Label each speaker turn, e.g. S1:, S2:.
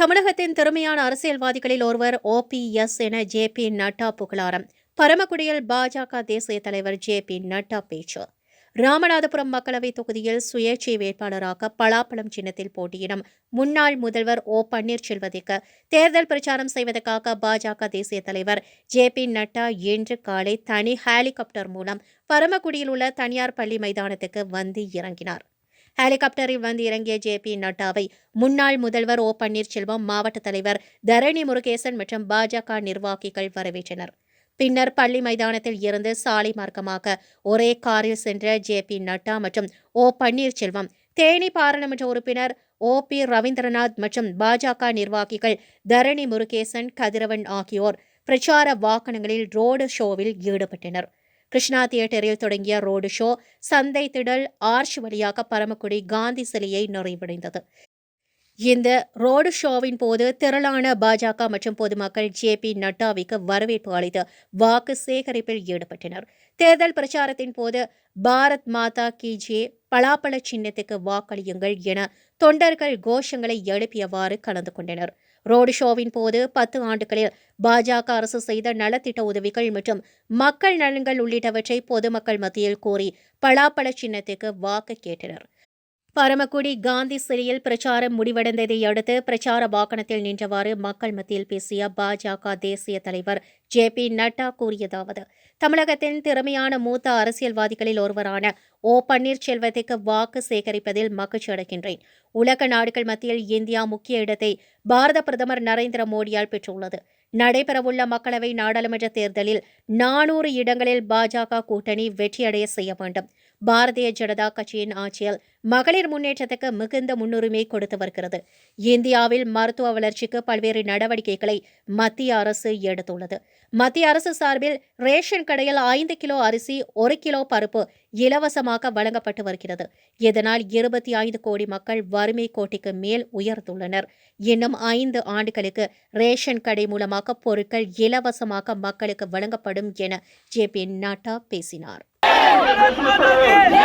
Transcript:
S1: தமிழகத்தின் திறமையான அரசியல்வாதிகளில் ஒருவர் ஓபிஎஸ் என ஜே பி நட்டா புகழாரம். பரமக்குடியில் பாஜக தேசிய தலைவர் ஜே பி நட்டா பேச்சு. ராமநாதபுரம் மக்களவைத் தொகுதியில் சுயேட்சை வேட்பாளராக பலாப்பழம் சின்னத்தில் போட்டியிடும் முன்னாள் முதல்வர் ஓ பன்னீர்செல்வத்திற்கு தேர்தல் பிரச்சாரம் செய்வதற்காக பாஜக தேசிய தலைவர் ஜே பி நட்டா இன்று காலை தனி ஹெலிகாப்டர் மூலம் பரமக்குடியில் உள்ள தனியார் பள்ளி மைதானத்துக்கு வந்து இறங்கினார். ஹெலிகாப்டரில் வந்து இறங்கிய ஜே பி நட்டாவை முன்னாள் முதல்வர் ஓ பன்னீர்செல்வம் மாவட்ட தலைவர் தரணி முருகேசன் மற்றும் பாஜக நிர்வாகிகள் வரவேற்றனர். பின்னர் பள்ளி மைதானத்தில் இருந்து சாலை மார்க்கமாக ஒரே காரில் சென்ற ஜே பி நட்டா மற்றும் ஓ பன்னீர்செல்வம் தேனி பாராளுமன்ற உறுப்பினர் ஓ பி ரவீந்திரநாத் மற்றும் பாஜக நிர்வாகிகள் தரணி முருகேசன் கதிரவன் ஆகியோர் பிரச்சார வாகனங்களில் ரோடு ஷோவில் ஈடுபட்டனர். கிருஷ்ணா தியேட்டரில் தொடங்கிய ரோடு ஷோ சந்தை திடல் ஆர்ச் வழியாக பரமக்குடி காந்தி சிலையை நிறைவடைந்தது. இந்த ரோடு ஷோவின் போது திரளான பாஜக மற்றும் பொதுமக்கள் ஜே பி நட்டாவிற்கு வரவேற்பு அளித்து வாக்கு சேகரிப்பில் ஈடுபட்டனர். தேர்தல் பிரச்சாரத்தின் போது பாரத் மாதா கி ஜே பலாப்பழ சின்னத்துக்கு வாக்களியுங்கள் என தொண்டர்கள் கோஷங்களை எழுப்பியவாறு கலந்து கொண்டனர். ரோடு ஷோவின் போது பத்து ஆண்டுகளில் பாஜக அரசு செய்த நலத்திட்ட உதவிகள் மற்றும் மக்கள் நலன்கள் உள்ளிட்டவற்றை பொதுமக்கள் மத்தியில் கூறி பலாப்பழ சின்னத்துக்கு வாக்கு கேட்டனர். பரமக்குடி காந்தி சிலையில் பிரச்சாரம் முடிவடைந்ததை அடுத்து பிரச்சார வாகனத்தில் நின்றவாறு மக்கள் மத்தியில் பேசிய பாஜக தேசிய தலைவர் ஜே பி நட்டா கூறியதாவது தமிழகத்தின் திறமையான மூத்த அரசியல்வாதிகளில் ஒருவரான ஓ பன்னீர்செல்வத்துக்கு வாக்கு சேகரிப்பதில் மகிழ்ச்சி அடைகின்றேன். உலக நாடுகள் மத்தியில் இந்தியா முக்கிய இடத்தை பாரத பிரதமர் நரேந்திர மோடியால் பெற்றுள்ளது. நடைபெறவுள்ள மக்களவை நாடாளுமன்ற தேர்தலில் நானூறு இடங்களில் பாஜக கூட்டணி வெற்றியடைய செய்ய வேண்டும். பாரதிய ஜனதா கட்சியின் ஆட்சியில் மகளிர் முன்னேற்றத்துக்கு மிகுந்த முன்னுரிமை கொடுத்து வருகிறது. இந்தியாவில் மருத்துவ வளர்ச்சிக்கு பல்வேறு நடவடிக்கைகளை மத்திய அரசு எடுத்துள்ளது. மத்திய அரசு சார்பில் ரேஷன் கடையில் ஐந்து கிலோ அரிசி ஒரு கிலோ பருப்பு இலவசமாக வழங்கப்பட்டு வருகிறது. இதனால் இருபத்தி ஐந்து கோடி மக்கள் வறுமை கோட்டிக்கு மேல் உயர்ந்துள்ளனர். இன்னும் ஐந்து ஆண்டுகளுக்கு ரேஷன் கடை மூலமாக பொருட்கள் இலவசமாக மக்களுக்கு வழங்கப்படும் என ஜே பி நட்டா பேசினார்.
S2: Nada a ver!